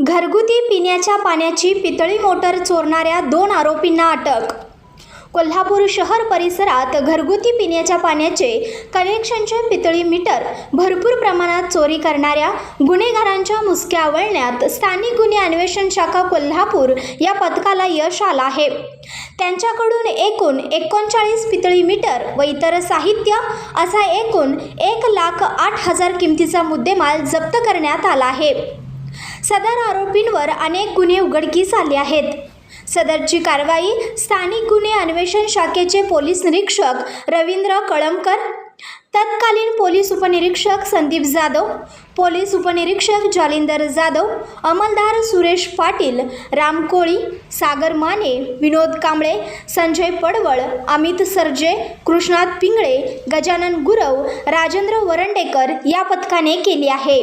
घरगुती पिण्याच्या पाण्याची पितळी मोटर चोरणाऱ्या दोन आरोपींना अटक. कोल्हापूर शहर परिसरात घरगुती पिण्याच्या पाण्याचे कनेक्शनचे पितळी मीटर भरपूर प्रमाणात चोरी करणाऱ्या गुन्हेगारांच्या मुसक्या आवळण्यात स्थानिक गुन्हे अन्वेषण शाखा कोल्हापूर या पथकाला यश आलं आहे. त्यांच्याकडून एकूण एकोणचाळीस पितळी मीटर व इतर साहित्य असा एकूण एक लाख आठ हजार किमतीचा मुद्देमाल जप्त करण्यात आला आहे. सदर आरोपींवर अनेक गुन्हे उघडकीस आले आहेत. सदरची कारवाई स्थानिक गुन्हे अन्वेषण शाखेचे पोलीस निरीक्षक रवींद्र कळमकर तत्कालीन पोलीस उपनिरीक्षक संदीप जाधव पोलीस उपनिरीक्षक जालिंदर जाधव अंमलदार सुरेश पाटील राम कोळी सागर माने विनोद कांबळे संजय पडवळ अमित सरजे कृष्णात पिंगळे गजानन गुरव राजेंद्र वरंडेकर या पथकाने केली आहे.